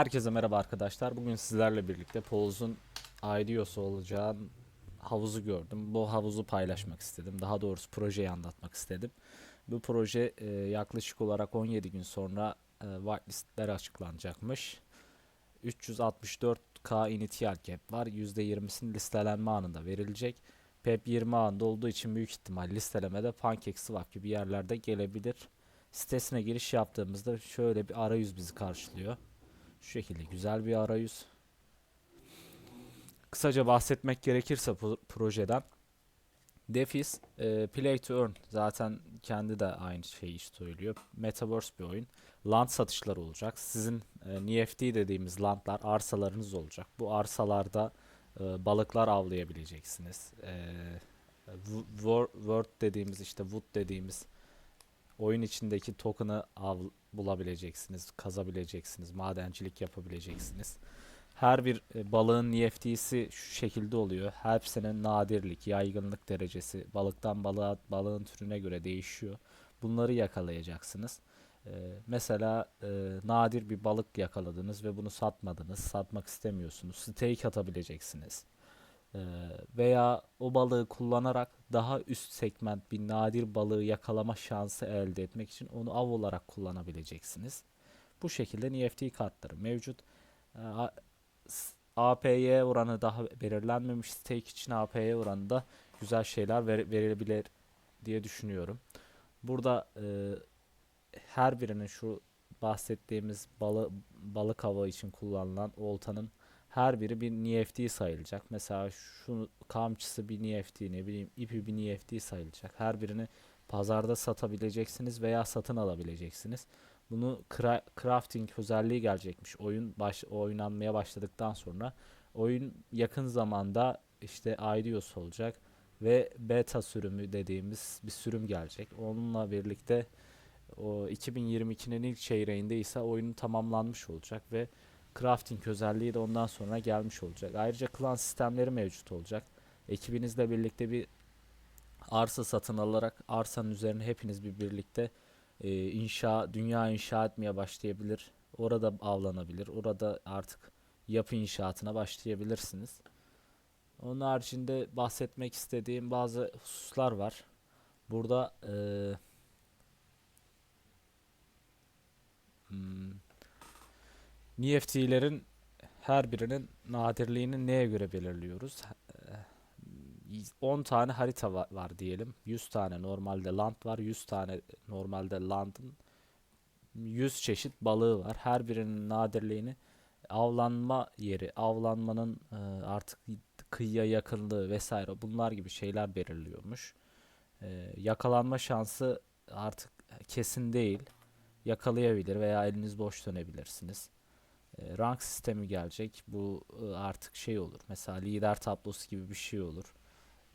Herkese merhaba arkadaşlar. Bugün sizlerle birlikte Polos'un IDO'su olacağın havuzu gördüm. Bu havuzu paylaşmak istedim. Daha doğrusu projeyi anlatmak istedim. Bu proje e, yaklaşık olarak 17 gün sonra e, whitelistler açıklanacakmış. 364k initial cap var. %20'sinin listelenme anında verilecek. PEP 20 anında olduğu için büyük ihtimal listelemede PancakeSwap gibi yerlerde gelebilir. Sitesine giriş yaptığımızda şöyle bir arayüz bizi karşılıyor. Şu şekilde güzel bir arayüz. Kısaca bahsetmek gerekirse projeden Defis e, Play to Earn zaten kendi de aynı şeyi söylüyor. Metaverse bir oyun. Land satışları olacak. Sizin e, NFT dediğimiz landlar arsalarınız olacak. Bu arsalarda e, balıklar avlayabileceksiniz. E, Word dediğimiz işte Wood dediğimiz oyun içindeki token'ı av bulabileceksiniz, kazabileceksiniz, madencilik yapabileceksiniz. Her bir e, balığın NFT'si şu şekilde oluyor. Hepsinin nadirlik, yaygınlık derecesi balıktan balığa, balığın türüne göre değişiyor. Bunları yakalayacaksınız. Ee, mesela e, nadir bir balık yakaladınız ve bunu satmadınız, satmak istemiyorsunuz. Stake atabileceksiniz. Ee, veya o balığı kullanarak daha üst segment bir nadir balığı yakalama şansı elde etmek için onu av olarak kullanabileceksiniz. Bu şekilde NFT kartları mevcut. Ee, APY oranı daha belirlenmemiş. Stake için APY oranı da güzel şeyler ver- verilebilir diye düşünüyorum. Burada e, her birinin şu bahsettiğimiz balı, balık avı için kullanılan oltanın her biri bir NFT sayılacak. Mesela şu kamçısı bir NFT, ne bileyim ipi bir NFT sayılacak. Her birini pazarda satabileceksiniz veya satın alabileceksiniz. Bunu cra- crafting özelliği gelecekmiş. Oyun baş oynanmaya başladıktan sonra oyun yakın zamanda işte IDOS olacak ve beta sürümü dediğimiz bir sürüm gelecek. Onunla birlikte o 2022'nin ilk çeyreğinde ise oyunun tamamlanmış olacak ve crafting özelliği de ondan sonra gelmiş olacak. Ayrıca klan sistemleri mevcut olacak. Ekibinizle birlikte bir arsa satın alarak arsanın üzerine hepiniz bir birlikte e, inşa dünya inşa etmeye başlayabilir. Orada avlanabilir. Orada artık yapı inşaatına başlayabilirsiniz. Onun haricinde bahsetmek istediğim bazı hususlar var. Burada e, hmm, NFT'lerin her birinin nadirliğini neye göre belirliyoruz? Eee, 10 tane harita va- var diyelim. 100 tane normalde land var. 100 tane normalde landın 100 çeşit balığı var. Her birinin nadirliğini avlanma yeri, avlanmanın eee, artık kıyıya yakınlığı vesaire bunlar gibi şeyler belirliyormuş. Eee, yakalanma şansı artık kesin değil. Yakalayabilir veya eliniz boş dönebilirsiniz. E, rank sistemi gelecek. Bu e, artık şey olur. Mesela lider tablosu gibi bir şey olur.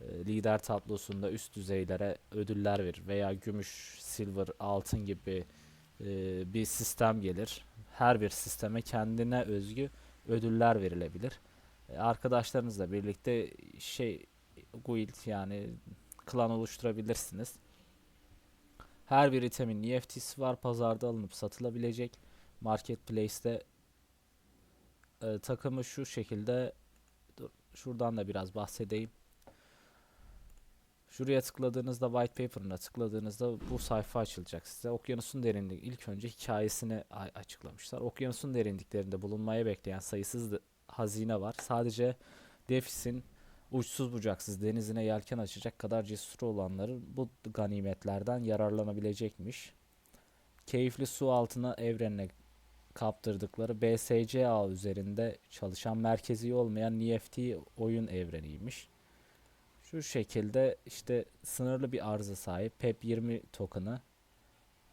E, lider tablosunda üst düzeylere ödüller verir veya gümüş, silver, altın gibi bir sistem gelir. Her bir sisteme kendine özgü ödüller verilebilir. Arkadaşlarınızla birlikte şey guild yani klan oluşturabilirsiniz. Her bir itemin NFT'si var. Pazarda alınıp satılabilecek. Marketplace'te e, takımı şu şekilde dur, şuradan da biraz bahsedeyim. Şuraya tıkladığınızda white paper'ına tıkladığınızda bu sayfa açılacak size. Okyanusun derinliği ilk önce hikayesini açıklamışlar. Okyanusun derinliklerinde bulunmaya bekleyen sayısız hazine var. Sadece Defis'in uçsuz bucaksız denizine yelken açacak kadar cesur olanların bu ganimetlerden yararlanabilecekmiş. Keyifli su altına evrenine kaptırdıkları BSC ağı üzerinde çalışan merkezi olmayan NFT oyun evreniymiş. Şu şekilde işte sınırlı bir arıza sahip PEP20 token'ı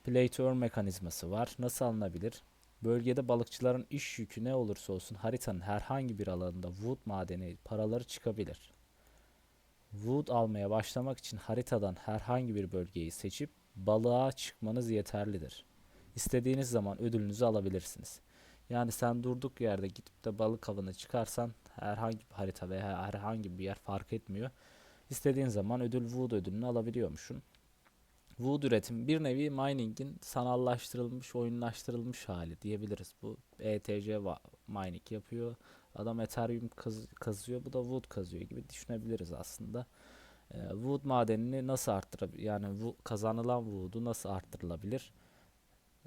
Play to Earn mekanizması var. Nasıl alınabilir? Bölgede balıkçıların iş yükü ne olursa olsun haritanın herhangi bir alanında wood madeni paraları çıkabilir. Wood almaya başlamak için haritadan herhangi bir bölgeyi seçip balığa çıkmanız yeterlidir. İstediğiniz zaman ödülünüzü alabilirsiniz. Yani sen durduk yerde gidip de balık avına çıkarsan herhangi bir harita veya herhangi bir yer fark etmiyor. İstediğin zaman ödül Wood ödülünü alabiliyormuşsun. Wood üretim bir nevi mining'in sanallaştırılmış, oyunlaştırılmış hali diyebiliriz. Bu ETC mining yapıyor. Adam Ethereum kaz- kazıyor, bu da Wood kazıyor gibi düşünebiliriz aslında. Ee, Wood madenini nasıl arttırabilir? Yani kazanılan Wood'u nasıl arttırılabilir?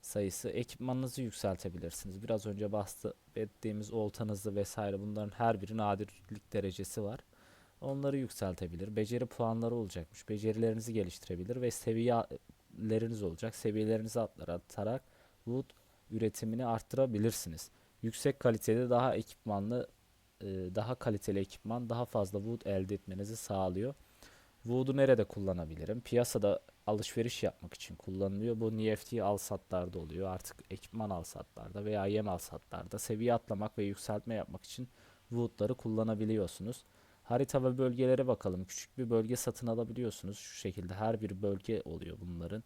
Sayısı, ekipmanınızı yükseltebilirsiniz. Biraz önce bahsettiğimiz oltanızı vesaire bunların her biri nadirlik derecesi var. Onları yükseltebilir. Beceri puanları olacakmış. Becerilerinizi geliştirebilir ve seviyeleriniz olacak. Seviyelerinizi atlatarak wood üretimini arttırabilirsiniz. Yüksek kalitede daha ekipmanlı, e, daha kaliteli ekipman daha fazla wood elde etmenizi sağlıyor. Wood'u nerede kullanabilirim? Piyasada alışveriş yapmak için kullanılıyor. Bu NFT al satlarda oluyor. Artık ekipman al satlarda veya yem al satlarda seviye atlamak ve yükseltme yapmak için Wood'ları kullanabiliyorsunuz. Harita ve bölgelere bakalım. Küçük bir bölge satın alabiliyorsunuz. Şu şekilde her bir bölge oluyor bunların.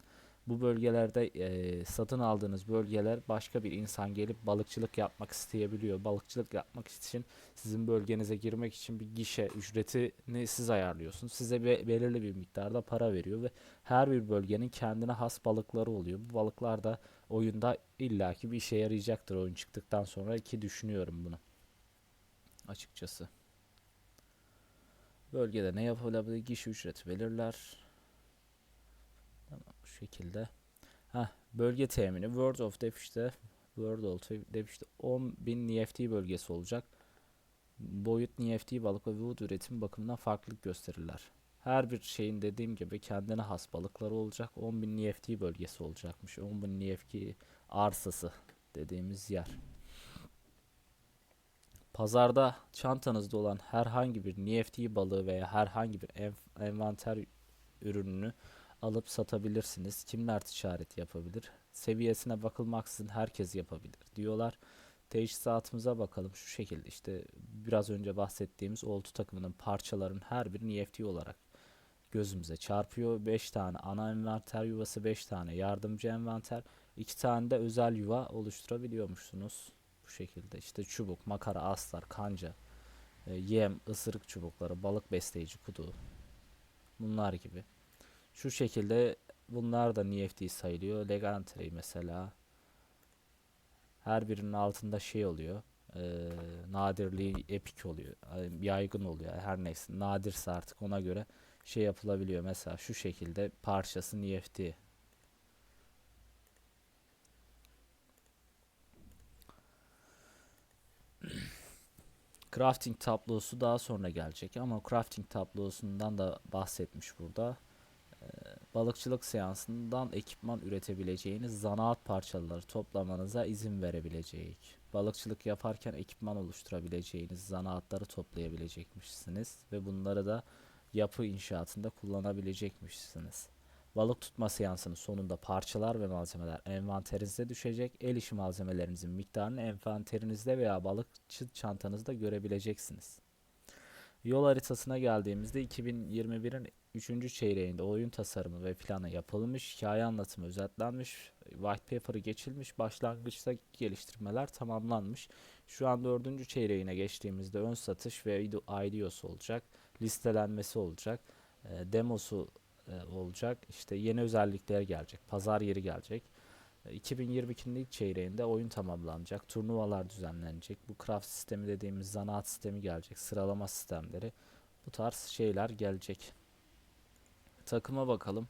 Bu bölgelerde eee, satın aldığınız bölgeler başka bir insan gelip balıkçılık yapmak isteyebiliyor. Balıkçılık yapmak için sizin bölgenize girmek için bir gişe ücretini siz ayarlıyorsunuz. Size be- belirli bir miktarda para veriyor ve her bir bölgenin kendine has balıkları oluyor. Bu balıklar da oyunda illaki bir işe yarayacaktır oyun çıktıktan sonra ki düşünüyorum bunu açıkçası. Bölgede ne yapılabilir? Gişe ücreti belirler. Tamam bu şekilde. Heh, bölge temini World of Defish'te World of Defish'te 10.000 NFT bölgesi olacak. Boyut NFT balık ve wood üretim bakımından farklılık gösterirler. Her bir şeyin dediğim gibi kendine has balıkları olacak. 10.000 NFT bölgesi olacakmış. 10.000 NFT arsası dediğimiz yer. Pazarda çantanızda olan herhangi bir NFT balığı veya herhangi bir env- envanter ürününü alıp satabilirsiniz. Kimler ticaret yapabilir? Seviyesine bakılmaksızın herkes yapabilir diyorlar. Teçhizatımıza bakalım şu şekilde işte biraz önce bahsettiğimiz oltu takımının parçaların her biri NFT olarak gözümüze çarpıyor. 5 tane ana envanter yuvası, 5 tane yardımcı envanter, 2 tane de özel yuva oluşturabiliyormuşsunuz. Bu şekilde işte çubuk, makara, astar, kanca, e, yem, ısırık çubukları, balık besleyici kutu bunlar gibi. Şu şekilde bunlar da NFT sayılıyor. Legantrey mesela her birinin altında şey oluyor. E, nadirliği epik oluyor. Yaygın oluyor. Her neyse nadirse artık ona göre şey yapılabiliyor. Mesela şu şekilde parçası NFT. Crafting tablosu daha sonra gelecek ama crafting tablosundan da bahsetmiş burada. Balıkçılık seansından ekipman üretebileceğiniz zanaat parçaları toplamanıza izin verebilecek. Balıkçılık yaparken ekipman oluşturabileceğiniz zanaatları toplayabilecekmişsiniz ve bunları da yapı inşaatında kullanabilecekmişsiniz. Balık tutma seansının sonunda parçalar ve malzemeler envanterinize düşecek. El işi malzemelerinizin miktarını envanterinizde veya balıkçı çantanızda görebileceksiniz. Yol haritasına geldiğimizde 2021'in 3. çeyreğinde oyun tasarımı ve planı yapılmış, hikaye anlatımı özetlenmiş, white paper'ı geçilmiş, başlangıçta geliştirmeler tamamlanmış. Şu an 4. çeyreğine geçtiğimizde ön satış ve IDO'su olacak, listelenmesi olacak, e, demosu e, olacak, işte yeni özellikler gelecek, pazar yeri gelecek. E, 2022'nin ilk çeyreğinde oyun tamamlanacak, turnuvalar düzenlenecek, bu craft sistemi dediğimiz zanaat sistemi gelecek, sıralama sistemleri, bu tarz şeyler gelecek. Takıma bakalım.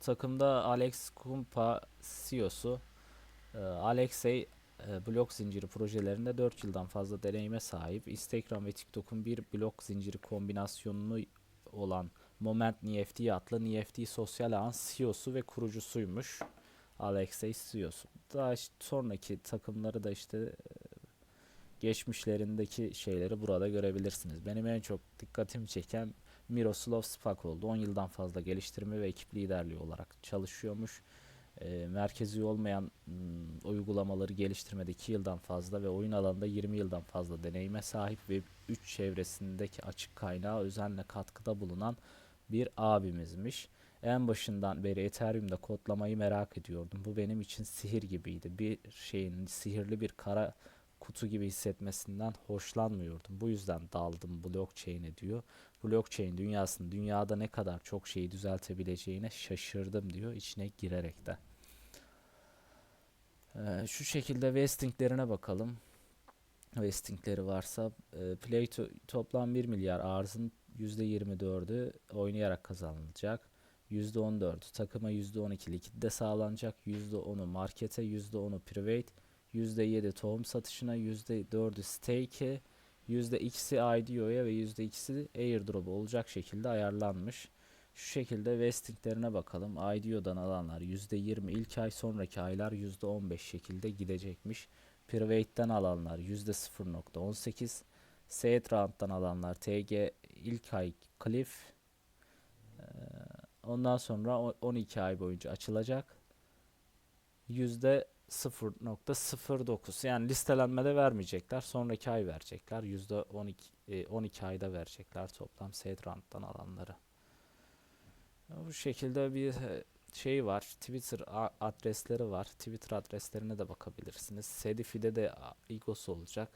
Takımda Alex Kumpa CEO'su e, Alexey e, blok zinciri projelerinde 4 yıldan fazla deneyime sahip. Instagram ve TikTok'un bir blok zinciri kombinasyonunu olan Moment NFT adlı NFT sosyal ağın CEO'su ve kurucusuymuş. Alexey CEO'su. Daha sonraki takımları da işte e, geçmişlerindeki şeyleri burada görebilirsiniz. Benim en çok dikkatimi çeken Miroslav Spak oldu. 10 yıldan fazla geliştirme ve ekip liderliği olarak çalışıyormuş. E, merkezi olmayan m, uygulamaları geliştirmede 2 yıldan fazla ve oyun alanında 20 yıldan fazla deneyime sahip ve 3 çevresindeki açık kaynağa özenle katkıda bulunan bir abimizmiş. En başından beri Ethereum'da kodlamayı merak ediyordum. Bu benim için sihir gibiydi. Bir şeyin sihirli bir kara kutu gibi hissetmesinden hoşlanmıyordum. Bu yüzden daldım blockchain'e diyor. Blockchain dünyasının dünyada ne kadar çok şeyi düzeltebileceğine şaşırdım diyor içine girerek de. Ee, şu şekilde vestinglerine bakalım. Vestingleri varsa e, play to- toplam 1 milyar arzın %24'ü oynayarak kazanılacak. %14'ü takıma %12 likitte sağlanacak. %10'u markete, %10'u private, %7 tohum satışına, %4'ü stake'e, %2'si IDO'ya ve %2'si airdrop olacak şekilde ayarlanmış. Şu şekilde vestinglerine bakalım. IDO'dan alanlar %20 ilk ay sonraki aylar %15 şekilde gidecekmiş. Private'den alanlar %0.18 Seed Round'dan alanlar TG ilk ay Cliff ondan sonra o- 12 ay boyunca açılacak. %0.09 yani listelenmede vermeyecekler. Sonraki ay verecekler. %12 e, 12 ayda verecekler toplam Seed Round'dan alanları. Bu şekilde bir e, şey var. Twitter adresleri var. Twitter adreslerine de bakabilirsiniz. Sedifi'de de Igos olacak.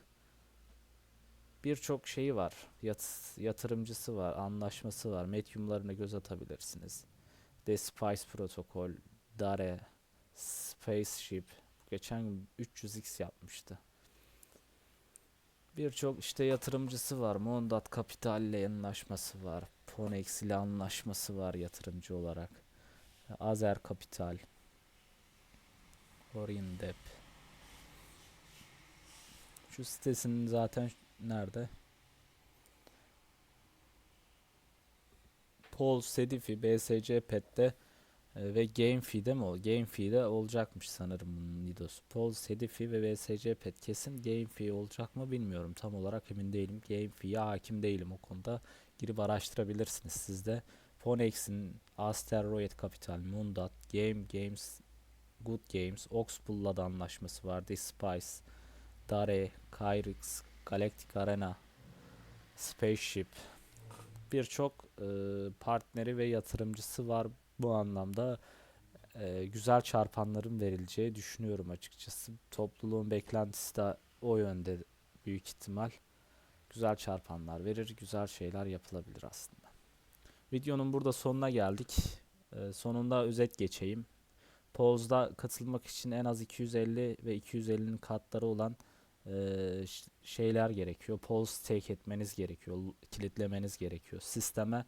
Birçok şeyi var. Yat, yatırımcısı var, anlaşması var. Medium'larına göz atabilirsiniz. The Spice Protocol, Dare, Spaceship. Geçen gün 300x yapmıştı. Birçok işte yatırımcısı var. Mondat Capital ile anlaşması var. Ponex ile anlaşması var yatırımcı olarak. Azer Capital, Orindep. Şu sitesinin zaten nerede? Pol, Sedifi, BSC Pet'te e, ve GameFi'de mi o? GameFi'de olacakmış sanırım bunun Nidos. Pol, Sedifi ve BSC Pet kesin GameFi olacak mı bilmiyorum. Tam olarak emin değilim. GameFi'ye hakim değilim o konuda. Girip araştırabilirsiniz siz de. Ponex'in Asteroid Capital, Moondat, Game Games, Good Games, Oxpool'la da anlaşması var. The Spice, Dare, Kyrix, Galactic Arena, Spaceship. Birçok e, partneri ve yatırımcısı var bu anlamda. e, güzel çarpanların verileceği düşünüyorum açıkçası. Topluluğun beklentisi de o yönde büyük ihtimal. Güzel çarpanlar verir, güzel şeyler yapılabilir aslında. Videonun burada sonuna geldik. Ee, sonunda özet geçeyim. Pols'da katılmak için en az 250 ve 250'nin katları olan şeyler gerekiyor. Pols stake etmeniz gerekiyor. Kilitlemeniz gerekiyor sisteme.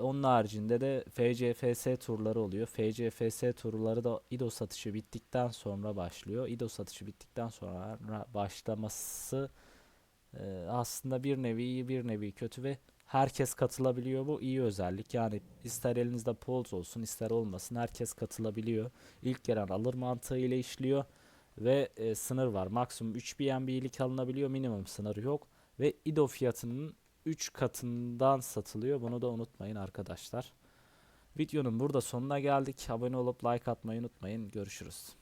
Onun haricinde de FCFS turları oluyor. FCFS turları da IDO satışı bittikten sonra başlıyor. IDO satışı bittikten sonra başlaması aslında bir nevi iyi bir nevi kötü ve herkes katılabiliyor. Bu iyi özellik. Yani ister elinizde polls olsun ister olmasın herkes katılabiliyor. İlk gelen alır mantığı ile işliyor ve e, sınır var. Maksimum 3 BNB'lik alınabiliyor. Minimum sınırı yok ve IDO fiyatının 3 katından satılıyor. Bunu da unutmayın arkadaşlar. Videonun burada sonuna geldik. Abone olup like atmayı unutmayın. Görüşürüz.